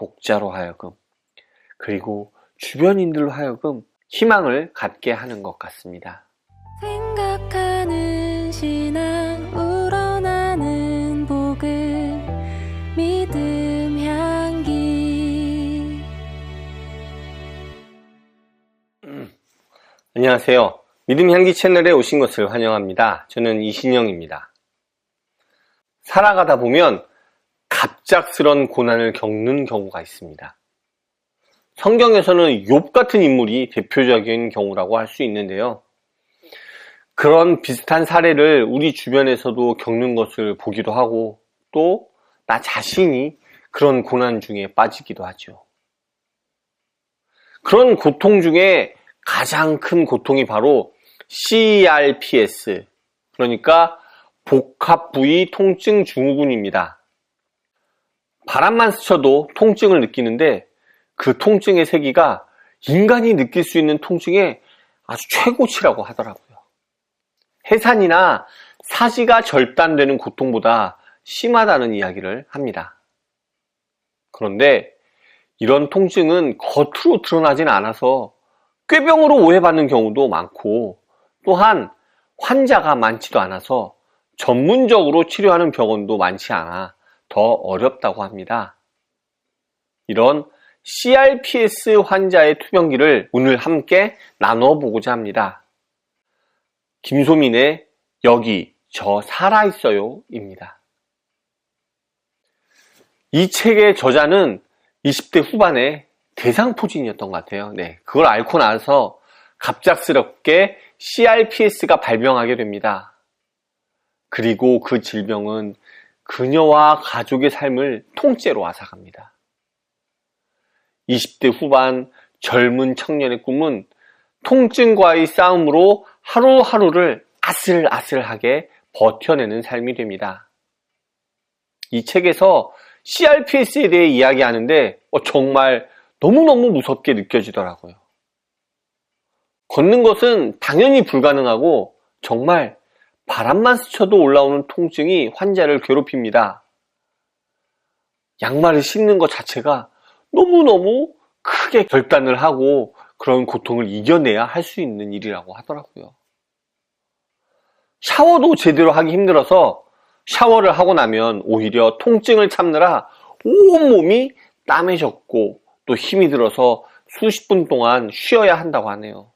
독자로 하여금 그리고 주변인들로 하여금 희망을 갖게 하는 것 같습니다. 생각하는 신앙 우러나는 복음 믿음 향기 안녕하세요. 믿음 향기 채널에 오신 것을 환영합니다. 저는 이신영입니다. 살아가다 보면 갑작스런 고난을 겪는 경우가 있습니다. 성경에서는 욥 같은 인물이 대표적인 경우라고 할 수 있는데요. 그런 비슷한 사례를 우리 주변에서도 겪는 것을 보기도 하고 또 나 자신이 그런 고난 중에 빠지기도 하죠. 그런 고통 중에 가장 큰 고통이 바로 CRPS, 그러니까 복합부위 통증 증후군입니다. 바람만 스쳐도 통증을 느끼는데 그 통증의 세기가 인간이 느낄 수 있는 통증의 아주 최고치라고 하더라고요. 해산이나 사지가 절단되는 고통보다 심하다는 이야기를 합니다. 그런데 이런 통증은 겉으로 드러나진 않아서 꾀병으로 오해받는 경우도 많고 또한 환자가 많지도 않아서 전문적으로 치료하는 병원도 많지 않아 더 어렵다고 합니다. 이런 CRPS 환자의 투병기를 오늘 함께 나눠보고자 합니다. 김소민의 여기 저 살아있어요 입니다. 이 책의 저자는 20대 후반에 대상포진이었던 것 같아요. 네, 그걸 앓고 나서 갑작스럽게 CRPS가 발병하게 됩니다. 그리고 그 질병은 그녀와 가족의 삶을 통째로 앗아갑니다. 20대 후반 젊은 청년의 꿈은 통증과의 싸움으로 하루하루를 아슬아슬하게 버텨내는 삶이 됩니다. 이 책에서 CRPS에 대해 이야기하는데 어, 정말 너무너무 무섭게 느껴지더라고요. 걷는 것은 당연히 불가능하고 정말 바람만 스쳐도 올라오는 통증이 환자를 괴롭힙니다. 양말을 신는 것 자체가 너무너무 크게 결단을 하고 그런 고통을 이겨내야 할 수 있는 일이라고 하더라고요. 샤워도 제대로 하기 힘들어서 샤워를 하고 나면 오히려 통증을 참느라 온몸이 땀해졌고 또 힘이 들어서 수십 분 동안 쉬어야 한다고 하네요.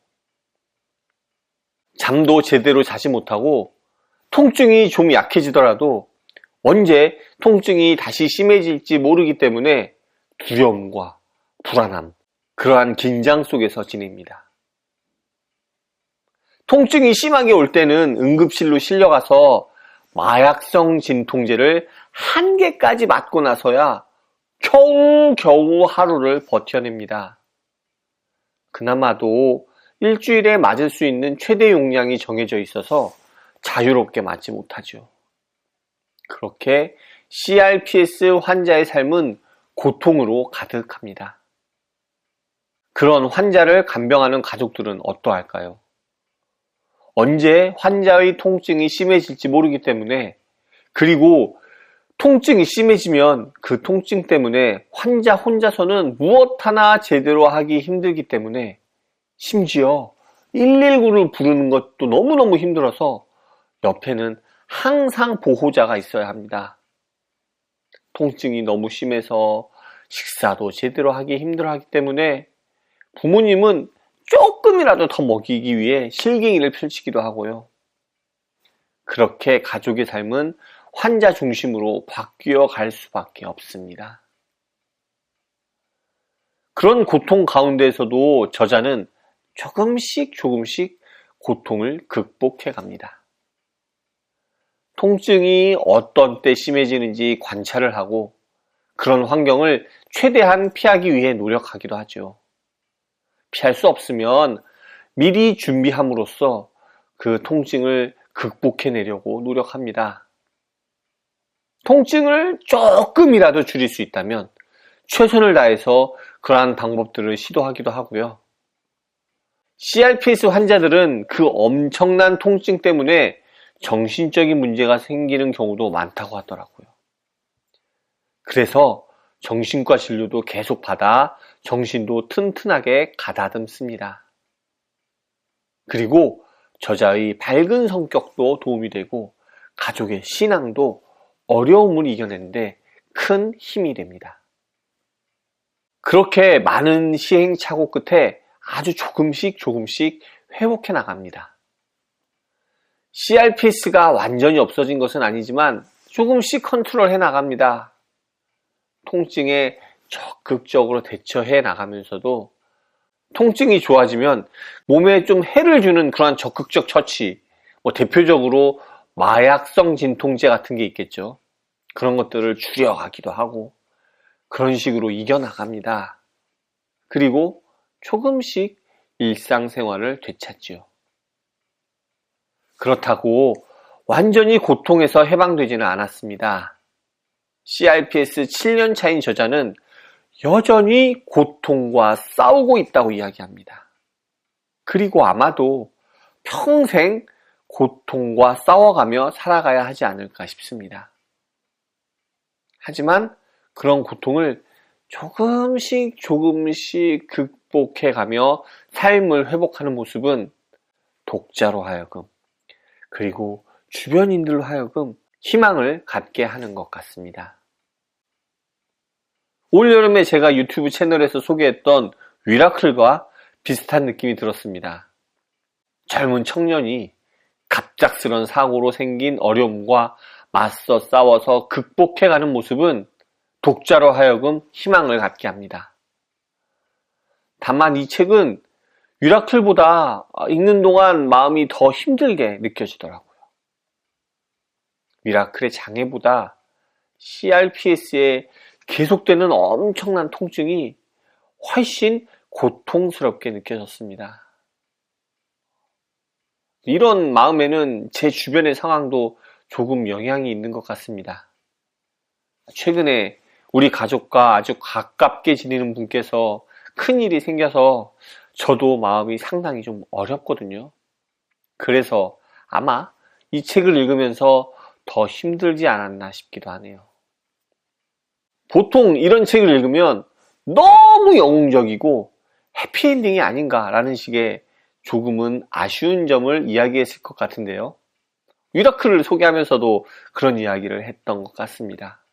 잠도 제대로 자지 못하고 통증이 좀 약해지더라도 언제 통증이 다시 심해질지 모르기 때문에 두려움과 불안함, 그러한 긴장 속에서 지냅니다. 통증이 심하게 올 때는 응급실로 실려가서 마약성 진통제를 한 개까지 맞고 나서야 겨우겨우 하루를 버텨냅니다. 그나마도 일주일에 맞을 수 있는 최대 용량이 정해져 있어서 자유롭게 맞지 못하죠. 그렇게 CRPS 환자의 삶은 고통으로 가득합니다. 그런 환자를 간병하는 가족들은 어떠할까요? 언제 환자의 통증이 심해질지 모르기 때문에 그리고 통증이 심해지면 그 통증 때문에 환자 혼자서는 무엇 하나 제대로 하기 힘들기 때문에 심지어 119를 부르는 것도 너무너무 힘들어서 옆에는 항상 보호자가 있어야 합니다. 통증이 너무 심해서 식사도 제대로 하기 힘들어 하기 때문에 부모님은 조금이라도 더 먹이기 위해 실갱이를 펼치기도 하고요. 그렇게 가족의 삶은 환자 중심으로 바뀌어 갈 수밖에 없습니다. 그런 고통 가운데에서도 저자는 조금씩 조금씩 고통을 극복해 갑니다. 통증이 어떤 때 심해지는지 관찰을 하고 그런 환경을 최대한 피하기 위해 노력하기도 하죠. 피할 수 없으면 미리 준비함으로써 그 통증을 극복해내려고 노력합니다. 통증을 조금이라도 줄일 수 있다면 최선을 다해서 그러한 방법들을 시도하기도 하고요. CRPS 환자들은 그 엄청난 통증 때문에 정신적인 문제가 생기는 경우도 많다고 하더라고요. 그래서 정신과 진료도 계속 받아 정신도 튼튼하게 가다듬습니다. 그리고 저자의 밝은 성격도 도움이 되고 가족의 신앙도 어려움을 이겨내는데 큰 힘이 됩니다. 그렇게 많은 시행착오 끝에 아주 조금씩 조금씩 회복해 나갑니다. CRPS가 완전히 없어진 것은 아니지만 조금씩 컨트롤 해 나갑니다. 통증에 적극적으로 대처해 나가면서도 통증이 좋아지면 몸에 좀 해를 주는 그러한 적극적 처치, 뭐 대표적으로 마약성 진통제 같은 게 있겠죠. 그런 것들을 줄여가기도 하고 그런 식으로 이겨나갑니다. 그리고 조금씩 일상생활을 되찾지요. 그렇다고 완전히 고통에서 해방되지는 않았습니다. CRPS 7년 차인 저자는 여전히 고통과 싸우고 있다고 이야기합니다. 그리고 아마도 평생 고통과 싸워가며 살아가야 하지 않을까 싶습니다. 하지만 그런 고통을 조금씩 조금씩 극복해 가며 삶을 회복하는 모습은 독자로 하여금 그리고 주변인들로 하여금 희망을 갖게 하는 것 같습니다. 올여름에 제가 유튜브 채널에서 소개했던 위라클과 비슷한 느낌이 들었습니다. 젊은 청년이 갑작스런 사고로 생긴 어려움과 맞서 싸워서 극복해가는 모습은 독자로 하여금 희망을 갖게 합니다. 다만 이 책은 위라클보다 읽는 동안 마음이 더 힘들게 느껴지더라고요. 미라클의 장애보다 CRPS의 계속되는 엄청난 통증이 훨씬 고통스럽게 느껴졌습니다. 이런 마음에는 제 주변의 상황도 조금 영향이 있는 것 같습니다. 최근에 우리 가족과 아주 가깝게 지내는 분께서 큰 일이 생겨서 저도 마음이 상당히 좀 어렵거든요. 그래서 아마 이 책을 읽으면서 더 힘들지 않았나 싶기도 하네요. 보통 이런 책을 읽으면 너무 영웅적이고 해피엔딩이 아닌가라는 식의 조금은 아쉬운 점을 이야기했을 것 같은데요. 위라크를 소개하면서도 그런 이야기를 했던 것 같습니다.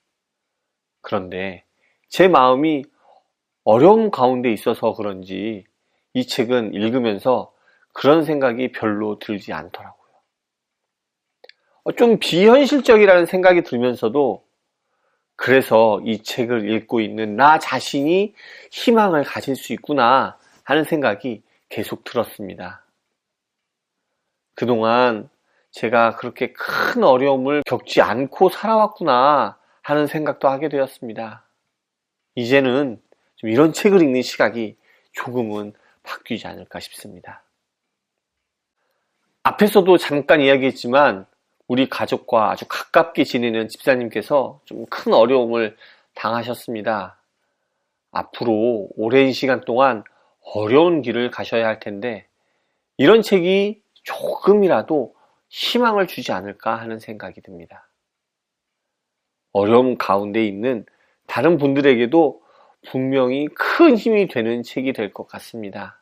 그런데 제 마음이 어려움 가운데 있어서 그런지 이 책은 읽으면서 그런 생각이 별로 들지 않더라고요. 좀 비현실적이라는 생각이 들면서도 그래서 이 책을 읽고 있는 나 자신이 희망을 가질 수 있구나 하는 생각이 계속 들었습니다. 그동안 제가 그렇게 큰 어려움을 겪지 않고 살아왔구나 하는 생각도 하게 되었습니다. 이제는 좀 이런 책을 읽는 시각이 조금은 바뀌지 않을까 싶습니다. 앞에서도 잠깐 이야기했지만 우리 가족과 아주 가깝게 지내는 집사님께서 좀 큰 어려움을 당하셨습니다. 앞으로 오랜 시간 동안 어려운 길을 가셔야 할 텐데 이런 책이 조금이라도 희망을 주지 않을까 하는 생각이 듭니다. 어려움 가운데 있는 다른 분들에게도 분명히 큰 힘이 되는 책이 될 것 같습니다.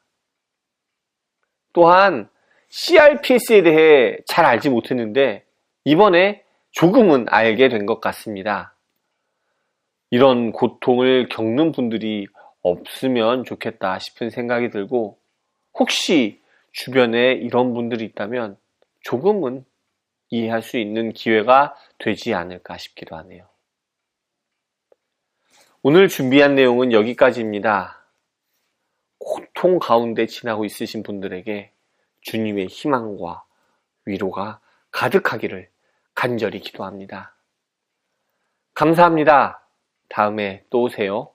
또한 CRPS에 대해 잘 알지 못했는데 이번에 조금은 알게 된 것 같습니다. 이런 고통을 겪는 분들이 없으면 좋겠다 싶은 생각이 들고 혹시 주변에 이런 분들이 있다면 조금은 이해할 수 있는 기회가 되지 않을까 싶기도 하네요. 오늘 준비한 내용은 여기까지입니다. 고통 가운데 지나고 있으신 분들에게 주님의 희망과 위로가 가득하기를 간절히 기도합니다. 감사합니다. 다음에 또 오세요.